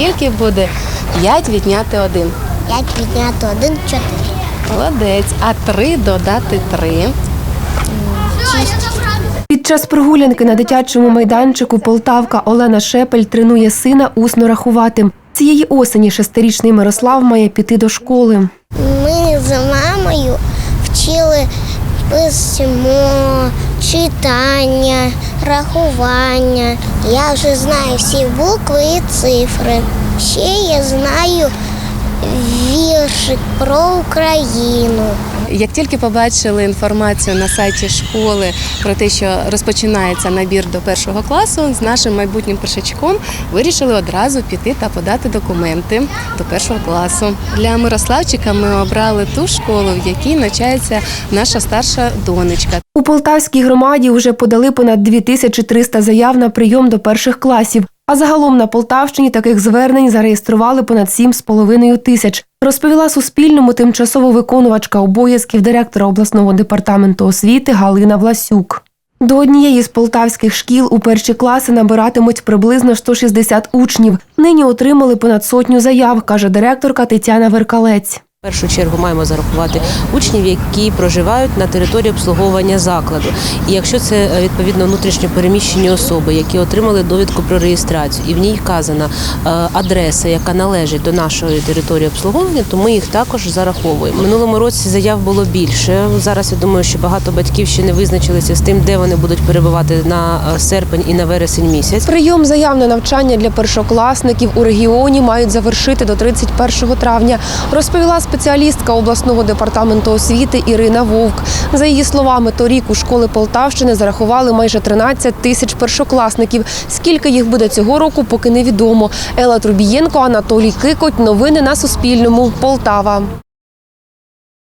Скільки буде 5 відняти 1? 5 підняти 1, 4. Молодець. А 3 додати 3. 6. Під час прогулянки на дитячому майданчику Полтавка Олена Шепель тренує сина усно рахувати. Цієї осені шестирічний Мирослав має піти до школи. Ми з мамою вчили письмо, читання, рахування. Я вже знаю всі букви і цифри. Ще я знаю віршик про Україну. Як тільки побачили інформацію на сайті школи про те, що розпочинається набір до першого класу, з нашим майбутнім першачком вирішили одразу піти та подати документи до першого класу. Для Мирославчика ми обрали ту школу, в якій навчається наша старша донечка. У Полтавській громаді вже подали понад 2300 заяв на прийом до перших класів. А загалом на Полтавщині таких звернень зареєстрували понад 7,5 тисяч. Розповіла Суспільному тимчасово виконувачка обов'язків директора обласного департаменту освіти Галина Власюк. До однієї з полтавських шкіл у перші класи набиратимуть приблизно 160 учнів. Нині отримали понад сотню заяв, каже директорка Тетяна Веркалець. В першу чергу маємо зарахувати учнів, які проживають на території обслуговування закладу. І якщо це е, відповідно внутрішньо переміщені особи, які отримали довідку про реєстрацію, і в ній вказана е, адреса, яка належить до нашої території обслуговування, то ми їх також зараховуємо. Минулому році заяв було більше. Зараз я думаю, що багато батьків ще не визначилися з тим, де вони будуть перебувати на е, серпень і на вересень місяць. Прийом заяв на навчання для першокласників у регіоні мають завершити до 31 травня, розповіла спеціалістка обласного департаменту освіти Ірина Вовк. За її словами, торік у школи Полтавщини зарахували майже 13 тисяч першокласників. Скільки їх буде цього року, поки невідомо. Елла Трубієнко, Анатолій Кикоть. Новини на Суспільному. Полтава.